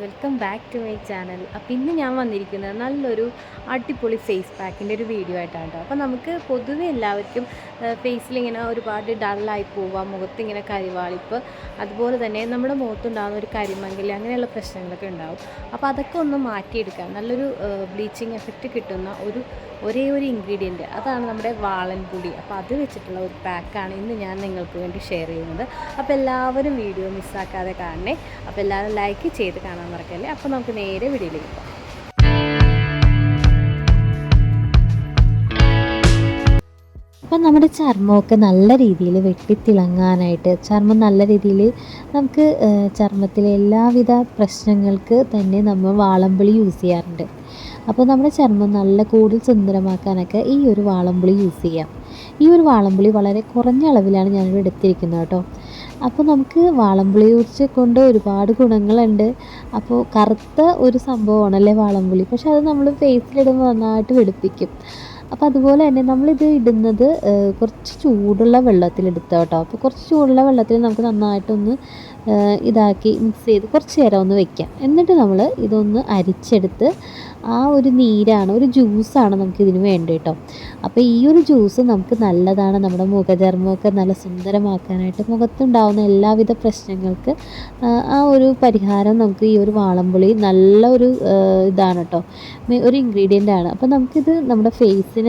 Welcome back to my channel. അപ്പോൾ ഇന്ന് ഞാൻ വന്നിരിക്കുന്നത് നല്ലൊരു അടിപൊളി ഫേസ് പാക്കിന്റെ ഒരു വീഡിയോ ആയിട്ടാണ് കേട്ടോ അപ്പോൾ നമുക്ക് പൊതുവെ എല്ലാവർക്കും ഫേസിൽ ഇങ്ങനെ ഒരുപാട് ഡള്ളായി പോവുക മുഖത്ത് ഇങ്ങനെ കരിവാളിപ്പ് അതുപോലെ തന്നെ നമ്മുടെ മുഖത്തുണ്ടാകുന്ന ഒരു കരിമങ്കിൽ അങ്ങനെയുള്ള പ്രശ്നങ്ങളൊക്കെ ഉണ്ടാവും. അപ്പോൾ അതൊക്കെ ഒന്ന് മാറ്റിയെടുക്കാൻ നല്ലൊരു ബ്ലീച്ചിങ് എഫക്റ്റ് കിട്ടുന്ന ഒരു ഒരേ ഒരു ഇൻഗ്രീഡിയന്റ് അതാണ് നമ്മുടെ വാളൻ പൊടി. അപ്പോൾ അത് വെച്ചിട്ടുള്ള ഒരു പാക്കാണ് ഇന്ന് ഞാൻ നിങ്ങൾക്ക് വേണ്ടി ഷെയർ ചെയ്യുന്നത്. അപ്പോൾ എല്ലാവരും വീഡിയോ മിസ്സാക്കാതെ കാണണേ. അപ്പോൾ എല്ലാവരും ലൈക്ക് ചെയ്ത് കാണാൻ മറക്കല്ലേ. അപ്പോൾ നമുക്ക് നേരെ വീഡിയോയിലേക്ക് പോകാം. അപ്പം നമ്മുടെ ചർമ്മമൊക്കെ നല്ല രീതിയിൽ വെട്ടിത്തിളങ്ങാനായിട്ട് ചർമ്മം നല്ല രീതിയിൽ നമുക്ക് ചർമ്മത്തിലെ എല്ലാവിധ പ്രശ്നങ്ങൾക്ക് തന്നെ നമ്മൾ വാളംപുളി യൂസ് ചെയ്യാറുണ്ട്. അപ്പോൾ നമ്മുടെ ചർമ്മം നല്ല കൂടുതൽ സുന്ദരമാക്കാനൊക്കെ ഈ ഒരു വാളംപുളി യൂസ് ചെയ്യാം. ഈ ഒരു വാളംപുളി വളരെ കുറഞ്ഞ അളവിലാണ് ഞാനിവിടെ എടുത്തിരിക്കുന്നത് കേട്ടോ. അപ്പോൾ നമുക്ക് വാളംപുളി കുറിച്ച് കൊണ്ട് ഒരുപാട് ഗുണങ്ങളുണ്ട്. അപ്പോൾ കറുത്ത ഒരു സംഭവമാണല്ലേ വാളംപുളി? പക്ഷെ അത് നമ്മൾ ഫേസിലിടുമ്പോൾ നന്നായിട്ട് വെളുപ്പിക്കും. അപ്പോൾ അതുപോലെ തന്നെ നമ്മളിത് ഇടുന്നത് കുറച്ച് ചൂടുള്ള വെള്ളത്തിലെടുത്ത കേട്ടോ. അപ്പോൾ കുറച്ച് ചൂടുള്ള വെള്ളത്തിൽ നമുക്ക് നന്നായിട്ടൊന്ന് ഇതാക്കി മിക്സ് ചെയ്ത് കുറച്ച് നേരം ഒന്ന് വെക്കാം. എന്നിട്ട് നമ്മൾ ഇതൊന്ന് അരിച്ചെടുത്ത് ആ ഒരു നീരാണ് ഒരു ജ്യൂസാണ് നമുക്ക് ഇതിന് വേണ്ടി കേട്ടോ. അപ്പോൾ ഈ ഒരു ജ്യൂസ് നമുക്ക് നല്ലതാണ്. നമ്മുടെ മുഖചർമ്മമൊക്കെ നല്ല സുന്ദരമാക്കാനായിട്ട് മുഖത്തുണ്ടാവുന്ന എല്ലാവിധ പ്രശ്നങ്ങൾക്ക് ആ, ഒരു പരിഹാരം നമുക്ക് ഈ ഒരു വാളംപുളി നല്ല ഒരു ഇതാണ് കേട്ടോ. ഒരു ഇൻഗ്രീഡിയന്റ് ആണ്. അപ്പോൾ നമുക്കിത് നമ്മുടെ ഫേസിന്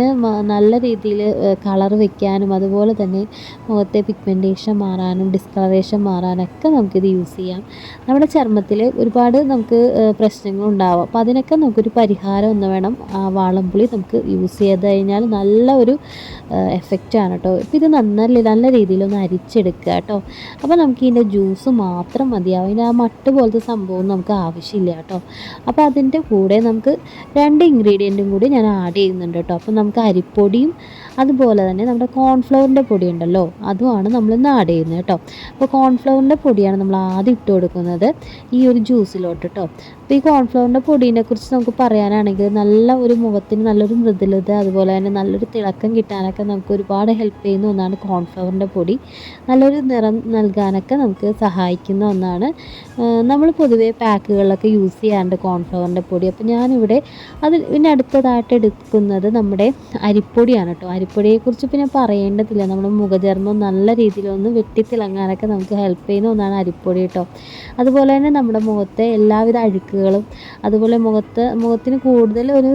നല്ല രീതിയിൽ കളർ വെക്കാനും അതുപോലെ തന്നെ മുഖത്തെ പിഗ്മെന്റേഷൻ മാറാനും ഡിസ്കളറേഷൻ മാറാനൊക്കെ നമുക്കിത് യൂസ് ചെയ്യാം. നമ്മുടെ ചർമ്മത്തിൽ ഒരുപാട് നമുക്ക് പ്രശ്നങ്ങളുണ്ടാവാം. അപ്പോൾ അതിനൊക്കെ നമുക്കൊരു പരിഹാരം ഒന്ന് വേണം. ആ വാളംപുളി നമുക്ക് യൂസ് ചെയ്ത് കഴിഞ്ഞാൽ നല്ല ഒരു എഫക്റ്റ് ആണ് കേട്ടോ ഇപ്പോൾ ഇത് നന്നല്ല നല്ല രീതിയിൽ ഒന്ന് അരിച്ചെടുക്കുക കേട്ടോ അപ്പോൾ നമുക്ക് ഇതിന്റെ ജ്യൂസ് മാത്രം മതിയാവും. അതിന്റെ ആ മട്ട് പോലത്തെ സംഭവം നമുക്ക് ആവശ്യമില്ല കേട്ടോ അപ്പോൾ അതിന്റെ കൂടെ നമുക്ക് രണ്ട് ഇൻഗ്രീഡിയന്റും കൂടി ഞാൻ ആഡ് ചെയ്യുന്നുണ്ട് കേട്ടോ അപ്പോൾ നമുക്ക് അരിപ്പൊടിയും അതുപോലെ തന്നെ നമ്മുടെ കോൺഫ്ലവറിന്റെ പൊടി ഉണ്ടല്ലോ അതുമാണ് നമ്മൾ ഇന്ന് ആഡ് ചെയ്യുന്നത് കേട്ടോ. അപ്പോൾ കോൺഫ്ലവറിന്റെ പൊടിയാണ് നമ്മൾ ആദ്യം ഇട്ട് കൊടുക്കുന്നത് ഈ ഒരു ജ്യൂസിലോട്ട് കേട്ടോ. അപ്പോൾ ഈ കോൺഫ്ലവറിന്റെ പൊടീനെ കുറിച്ച് നമുക്ക് പറയാനാണെങ്കിൽ നല്ല ഒരു മുഖത്തിന് നല്ലൊരു മൃദുലത അതുപോലെ തന്നെ നല്ലൊരു തിളക്കം കിട്ടാനൊക്കെ നമുക്ക് ഒരുപാട് ഹെൽപ്പ് ചെയ്യുന്ന ഒന്നാണ് കോൺഫ്ലവറിന്റെ പൊടി. നല്ലൊരു നിറം നൽകാനൊക്കെ നമുക്ക് സഹായിക്കുന്ന ഒന്നാണ്. നമ്മൾ പൊതുവേ പാക്കുകളിലൊക്കെ യൂസ് ചെയ്യാറുണ്ട് കോൺഫ്ലവറിന്റെ പൊടി. അപ്പോൾ ഞാനിവിടെ അത് പിന്നെ അടുത്തതായിട്ട് എടുക്കുന്നത് നമ്മുടെ അരിപ്പൊടിയാണ് കേട്ടോ. അരിപ്പൊടിയെക്കുറിച്ച് പിന്നെ പറയേണ്ടതില്ല. നമ്മുടെ മുഖചർമ്മം നല്ല രീതിയിലൊന്ന് വെട്ടിത്തിളങ്ങാനൊക്കെ നമുക്ക് ഹെൽപ്പ് ചെയ്യുന്ന ഒന്നാണ് അരിപ്പൊടി കേട്ടോ. അതുപോലെ തന്നെ നമ്മുടെ മുഖത്തെ എല്ലാവിധ അഴുക്കുകളും അതുപോലെ മുഖത്ത് മുഖത്തിന് കൂടുതൽ ഒരു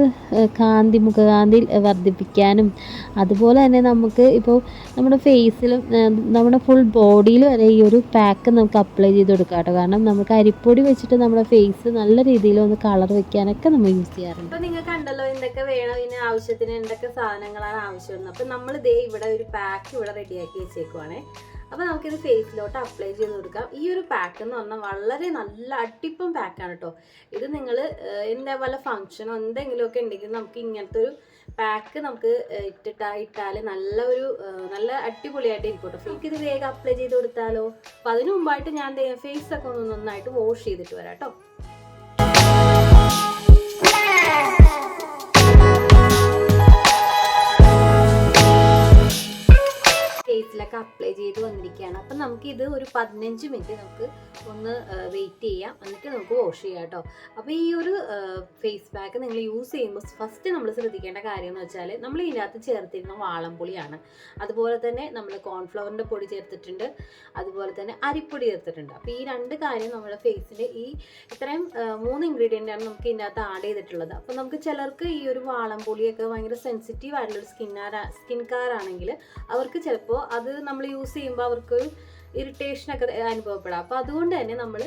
കാന്തി മുഖകാന്തി വർദ്ധിപ്പിക്കാനും അതുപോലെ തന്നെ നമുക്ക് ഇപ്പോൾ നമ്മുടെ ഫേസിലും നമ്മുടെ ഫുൾ ബോഡിയിൽ വരെ ഈ ഒരു പാക്ക് നമുക്ക് അപ്ലൈ ചെയ്ത് കൊടുക്കാം കേട്ടോ. കാരണം നമുക്ക് അരിപ്പൊടി വെച്ചിട്ട് നമ്മുടെ ഫേസ് നല്ല രീതിയിൽ ഒന്ന് കളർ വെക്കാനൊക്കെ നമ്മൾ യൂസ് ചെയ്യാറുണ്ട്. അപ്പോൾ നിങ്ങൾ കണ്ടല്ലോ എന്തൊക്കെ വേണം ഇതിന് ആവശ്യത്തിന് എന്തൊക്കെ സാധനങ്ങളാണ് ആവശ്യം അപ്പോൾ നമ്മൾ ദേ ഇവിടെ ഒരു പാക്ക് ഇവിടെ റെഡിയാക്കി വെച്ചേക്കുവാണേ. അപ്പോൾ നമുക്കിത് ഫേസിലോട്ട് അപ്ലൈ ചെയ്ത് കൊടുക്കാം. ഈ ഒരു പാക്ക് എന്ന് പറഞ്ഞാൽ വളരെ നല്ല അട്ടിപ്പം പാക്കാണ് കേട്ടോ ഇത് നിങ്ങൾ എന്താ വല്ല ഫങ്ഷനോ എന്തെങ്കിലുമൊക്കെ ഉണ്ടെങ്കിൽ നമുക്ക് ഇങ്ങനത്തെ ഒരു പാക്ക് നമുക്ക് ഇട്ടിട്ടാ ഇട്ടാൽ നല്ല ഒരു നല്ല അടിപൊളിയായിട്ട് ഇരിക്കും കേട്ടോ എനിക്കിത് വേഗം അപ്ലൈ ചെയ്ത് കൊടുത്താലോ? അപ്പോൾ അതിന് മുമ്പായിട്ട് ഞാൻ ഫേസ് ഒക്കെ ഒന്ന് നന്നായിട്ട് വാഷ് ചെയ്തിട്ട് വരാം കേട്ടോ ഫേസിലൊക്കെ അപ്ലൈ ചെയ്ത് വന്നിരിക്കുകയാണ്. അപ്പം നമുക്ക് ഇത് ഒരു പതിനഞ്ച് മിനിറ്റ് നമുക്ക് ഒന്ന് വെയിറ്റ് ചെയ്യാം. എന്നിട്ട് നമുക്ക് വാഷ് ചെയ്യാം കേട്ടോ. അപ്പോൾ ഈ ഒരു ഫേസ് പാക്ക് നിങ്ങൾ യൂസ് ചെയ്യുമ്പോൾ ഫസ്റ്റ് നമ്മൾ ശ്രദ്ധിക്കേണ്ട കാര്യം എന്ന് വെച്ചാൽ നമ്മൾ ഇതിനകത്ത് ചേർത്തിരുന്ന വാളംപുളിയാണ് അതുപോലെ തന്നെ നമ്മൾ കോൺഫ്ലവറിന്റെ പൊടി ചേർത്തിട്ടുണ്ട്. അതുപോലെ തന്നെ അരിപ്പൊടി ചേർത്തിട്ടുണ്ട്. അപ്പോൾ ഈ രണ്ട് കാര്യം നമ്മുടെ ഫേസിൽ ഈ ഇത്രയും മൂന്ന് ഇൻഗ്രീഡിയന്റ് ആണ് നമുക്ക് ഇതിനകത്ത് ആഡ് ചെയ്തിട്ടുള്ളത്. അപ്പോൾ നമുക്ക് ചിലർക്ക് ഈ ഒരു വാളംപുളിയൊക്കെ ഭയങ്കര സെൻസിറ്റീവ് ആയിട്ടുള്ള സ്കിൻ കെയർ ആണെങ്കിൽ അവർക്ക് ചിലപ്പോൾ അത് നമ്മൾ യൂസ് ചെയ്യുമ്പോൾ അവർക്കൊരു ഇറിറ്റേഷനൊക്കെ അനുഭവപ്പെടാം. അപ്പോൾ അതുകൊണ്ട് തന്നെ നമ്മൾ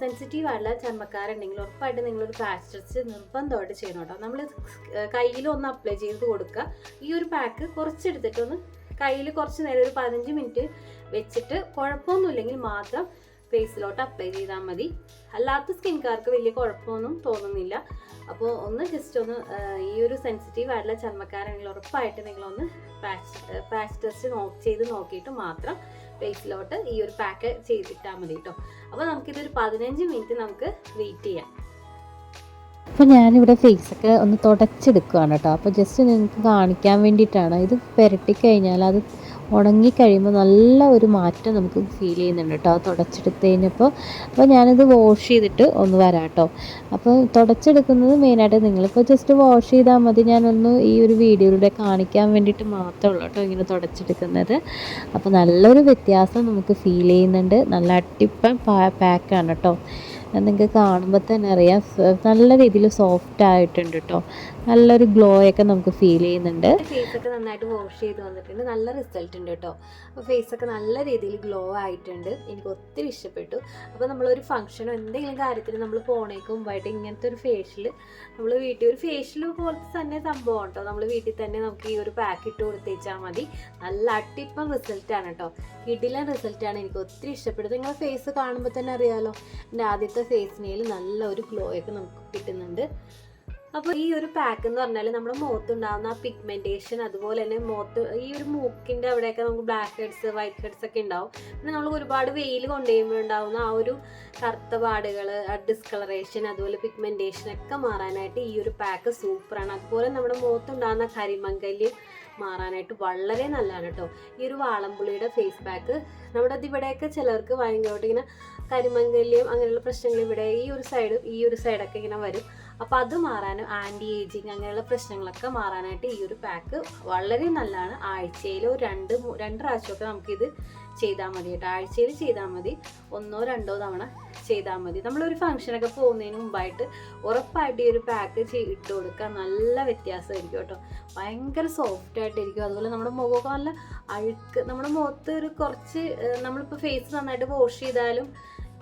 സെൻസിറ്റീവ് ആയിട്ടുള്ള ചർമ്മക്കാരുണ്ടെങ്കിൽ ഉറപ്പായിട്ട് നിങ്ങളൊരു പാച്ച് ടെസ്റ്റ് നിർബന്ധമായിട്ട് ചെയ്യണം കേട്ടോ. നമ്മൾ കയ്യിൽ ഒന്ന് അപ്ലൈ ചെയ്ത് കൊടുക്കുക. ഈ ഒരു പാക്ക് കുറച്ചെടുത്തിട്ടൊന്ന് കയ്യിൽ കുറച്ച് നേരം ഒരു പതിനഞ്ച് മിനിറ്റ് വെച്ചിട്ട് കുഴപ്പമൊന്നുമില്ലെങ്കിൽ മാത്രം ഫേസിലോട്ട് അപ്ലൈ ചെയ്താൽ മതി. അല്ലാത്ത സ്കിൻകാർക്ക് വലിയ കുഴപ്പമൊന്നും തോന്നുന്നില്ല. അപ്പോൾ ഒന്ന് ജസ്റ്റ് ഒന്ന് ഈ ഒരു സെൻസിറ്റീവ് ആയിട്ടുള്ള ചർമ്മക്കാരാണെങ്കിൽ ഉറപ്പായിട്ട് നിങ്ങളൊന്ന് പാച്ച് പാച്ച് ടെസ്റ്റ് നോക്ക് ചെയ്ത് നോക്കിയിട്ട് മാത്രം ഫേസിലോട്ട് ഈ ഒരു പാക്ക് ചെയ്തിട്ടാൽ മതി കേട്ടോ അപ്പോൾ നമുക്കിതൊരു പതിനഞ്ച് മിനിറ്റ് നമുക്ക് വെയിറ്റ് ചെയ്യാം. അപ്പോൾ ഞാനിവിടെ ഫേസൊക്കെ ഒന്ന് തുടച്ചെടുക്കുകയാണ് കേട്ടോ അപ്പോൾ ജസ്റ്റ് നിങ്ങൾക്ക് കാണിക്കാൻ വേണ്ടിയിട്ടാണ്. ഇത് പുരട്ടി കഴിഞ്ഞാൽ അത് ഉണങ്ങിക്കഴിയുമ്പോൾ നല്ല ഒരു മാറ്റം നമുക്ക് ഫീൽ ചെയ്യുന്നുണ്ട് കേട്ടോ തുടച്ചെടുത്ത് കഴിഞ്ഞപ്പോൾ അപ്പോൾ ഞാനിത് വാഷ് ചെയ്തിട്ട് ഒന്ന് വരാം കേട്ടോ അപ്പോൾ തുടച്ചെടുക്കുന്നത് മെയിനായിട്ട് നിങ്ങളിപ്പോൾ ജസ്റ്റ് വാഷ് ചെയ്താൽ മതി. ഞാനൊന്ന് ഈ ഒരു വീഡിയോയിലൂടെ കാണിക്കാൻ വേണ്ടിയിട്ട് മാത്രമേ ഉള്ളൂ കേട്ടോ ഇങ്ങനെ തുടച്ചെടുക്കുന്നത്. അപ്പോൾ നല്ലൊരു വ്യത്യാസം നമുക്ക് ഫീൽ ചെയ്യുന്നുണ്ട്. നല്ല അട്ടിപ്പൻ പാക്കാണ് കേട്ടോ നിങ്ങൾക്ക് കാണുമ്പോൾ തന്നെ അറിയാം. നല്ല രീതിയിൽ സോഫ്റ്റ് ആയിട്ടുണ്ട് കേട്ടോ നല്ലൊരു ഗ്ലോ ഒക്കെ നമുക്ക് ഫീൽ ചെയ്യുന്നുണ്ട്. ഫേസ് ഒക്കെ നന്നായിട്ട് വാഷ് ചെയ്ത് വന്നിട്ടുണ്ട്. നല്ല റിസൾട്ട് ഉണ്ട് കേട്ടോ അപ്പോൾ ഫേസ് ഒക്കെ നല്ല രീതിയിൽ ഗ്ലോ ആയിട്ടുണ്ട്. എനിക്ക് ഒത്തിരി ഇഷ്ടപ്പെട്ടു. അപ്പോൾ നമ്മളൊരു ഫംഗ്ഷനോ എന്തെങ്കിലും കാര്യത്തിന് നമ്മൾ ഫോണേക്ക് മുമ്പായിട്ട് ഇങ്ങനത്തെ ഒരു ഫേഷ്യൽ നമ്മൾ വീട്ടിൽ ഒരു ഫേഷ്യൽ പോലത്തെ തന്നെ സംഭവം കേട്ടോ നമ്മൾ വീട്ടിൽ തന്നെ നമുക്ക് ഈ ഒരു പാക്ക് ഇട്ട് കൊടുത്തേച്ചാൽ മതി. നല്ല അട്ടിപ്പം റിസൾട്ടാണ് കേട്ടോ കിടിലൻ റിസൾട്ടാണ് എനിക്ക് ഒത്തിരി ഇഷ്ടപ്പെട്ടത് നിങ്ങളുടെ ഫേസ് കാണുമ്പോൾ തന്നെ അറിയാമല്ലോ എന്റെ ആദ്യത്തെ ഫേസിനേൽ നല്ല ഒരു ഗ്ലോ ഒക്കെ നമുക്ക് കിട്ടുന്നുണ്ട്. അപ്പോൾ ഈ ഒരു പാക്ക് എന്ന് പറഞ്ഞാൽ നമ്മുടെ മുഖത്തുണ്ടാകുന്ന ആ പിഗ്മെന്റേഷൻ അതുപോലെ തന്നെ മുഖത്ത് ഈ ഒരു മൂക്കിന്റെ അവിടെയൊക്കെ നമുക്ക് ബ്ലാക്ക് ഹെഡ്സ് വൈറ്റ് ഹെഡ്സ് ഒക്കെ ഉണ്ടാവും. പിന്നെ നമ്മൾ ഒരുപാട് വെയിൽ കൊണ്ടുകഴിയുമ്പോൾ ഉണ്ടാകുന്ന ആ ഒരു കറുത്ത പാടുകൾ ഡിസ്കളറേഷൻ അതുപോലെ പിഗ്മെന്റേഷൻ ഒക്കെ മാറാനായിട്ട് ഈ ഒരു പാക്ക് സൂപ്പറാണ് അതുപോലെ നമ്മുടെ മുഖത്തുണ്ടാകുന്ന കരിമങ്കല്യം മാറാനായിട്ട് വളരെ നല്ലതാണ് കേട്ടോ. ഈ ഒരു വാളംപുളിയുടെ ഫേസ് പാക്ക് നമ്മുടെ ഇവിടെയൊക്കെ ചിലർക്ക് ഭയങ്കരമായിട്ട് ഇങ്ങനെ കരിമങ്കല്യം അങ്ങനെയുള്ള പ്രശ്നങ്ങൾ ഇവിടെ ഈ ഒരു സൈഡ് ഈ ഒരു സൈഡൊക്കെ ഇങ്ങനെ വരും. അപ്പോൾ അത് മാറാനും ആന്റി ഏജിങ് അങ്ങനെയുള്ള പ്രശ്നങ്ങളൊക്കെ മാറാനായിട്ട് ഈ ഒരു പാക്ക് വളരെ നല്ലതാണ്. ആഴ്ചയിൽ ഒരു രണ്ട് രണ്ട് പ്രാവശ്യമൊക്കെ നമുക്കിത് ചെയ്താൽ മതി കേട്ടോ. ആഴ്ചയിൽ ചെയ്താൽ മതി. ഒന്നോ രണ്ടോ തവണ ചെയ്താൽ മതി. നമ്മളൊരു ഫംഗ്ഷനൊക്കെ പോകുന്നതിന് മുമ്പായിട്ട് ഉറപ്പായിട്ട് ഈ ഒരു പാക്ക് ഇട്ട് കൊടുക്കുക നല്ല വ്യത്യാസമായിരിക്കും കേട്ടോ. ഭയങ്കര സോഫ്റ്റ് ആയിട്ടിരിക്കും അതുപോലെ നമ്മുടെ മുഖമൊക്കെ നല്ല അഴുക്ക്. നമ്മുടെ മുഖത്ത് ഒരു കുറച്ച് നമ്മളിപ്പോൾ ഫേസ് നന്നായിട്ട് വാഷ് ചെയ്താലും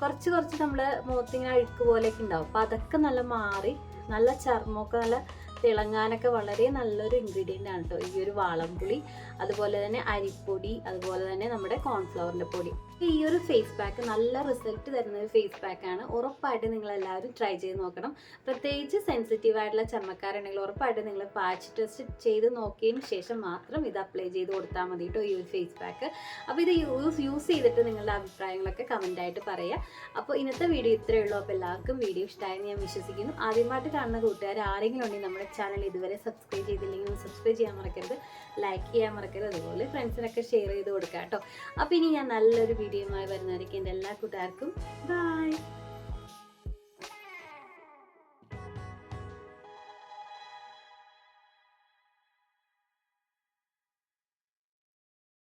കുറച്ച് കുറച്ച് നമ്മുടെ മുഖത്ത് ഇങ്ങനെ അഴുക്ക് പോലെയൊക്കെ ഉണ്ടാവും. അപ്പോൾ അതൊക്കെ നല്ല മാറി നല്ല ചർമ്മമൊക്കെ നല്ല തിളങ്ങാനൊക്കെ വളരെ നല്ലൊരു ഇൻഗ്രീഡിയന്റ് ആണ് കേട്ടോ ഈ ഒരു വാളംപുളി അതുപോലെ തന്നെ അരിപ്പൊടി അതുപോലെ തന്നെ നമ്മുടെ കോൺഫ്ലവറിന്റെ പൊടി. ഈ ഒരു ഫേസ് പാക്ക് നല്ല റിസൾട്ട് തരുന്ന ഒരു ഫേസ് പാക്കാണ് ഉറപ്പായിട്ട് നിങ്ങൾ എല്ലാവരും ട്രൈ ചെയ്ത് നോക്കണം. പ്രത്യേകിച്ച് സെൻസിറ്റീവ് ആയിട്ടുള്ള ചർമ്മക്കാരുണ്ടെങ്കിൽ ഉറപ്പായിട്ട് നിങ്ങൾ പാച്ച് ടെസ്റ്റ് ചെയ്ത് നോക്കിയതിന് ശേഷം മാത്രം ഇത് അപ്ലൈ ചെയ്ത് കൊടുത്താൽ മതി കേട്ടോ ഈ ഒരു ഫേസ് പാക്ക് അപ്പോൾ ഇത് യൂസ് യൂസ് ചെയ്തിട്ട് നിങ്ങളുടെ അഭിപ്രായങ്ങളൊക്കെ ആയിട്ട് പറയുക. അപ്പോൾ ഇന്നത്തെ വീഡിയോ ഇത്രയേ ഉള്ളൂ. അപ്പോൾ എല്ലാവർക്കും വീഡിയോ ഇഷ്ടമായെന്ന് ഞാൻ വിശ്വസിക്കുന്നു. ആദ്യമായിട്ട് കാണുന്ന കൂട്ടുകാർ ആരെങ്കിലും ഉണ്ടെങ്കിൽ നമ്മുടെ ചാനൽ ഇതുവരെ സബ്സ്ക്രൈബ് ചെയ്തില്ലെങ്കിൽ സബ്സ്ക്രൈബ് ചെയ്യാൻ മറക്കരുത്. ലൈക്ക് ചെയ്യാൻ മറക്കരുത്. അതുപോലെ ഫ്രണ്ട്സിനൊക്കെ ഷെയർ ചെയ്ത് കൊടുക്കുക കേട്ടോ. അപ്പോൾ ഇനി ഞാൻ നല്ലൊരു വീഡിയോയുമായി വരുന്നതായിരിക്കും എന്റെ എല്ലാ കൂട്ടുകാർക്കും ബൈ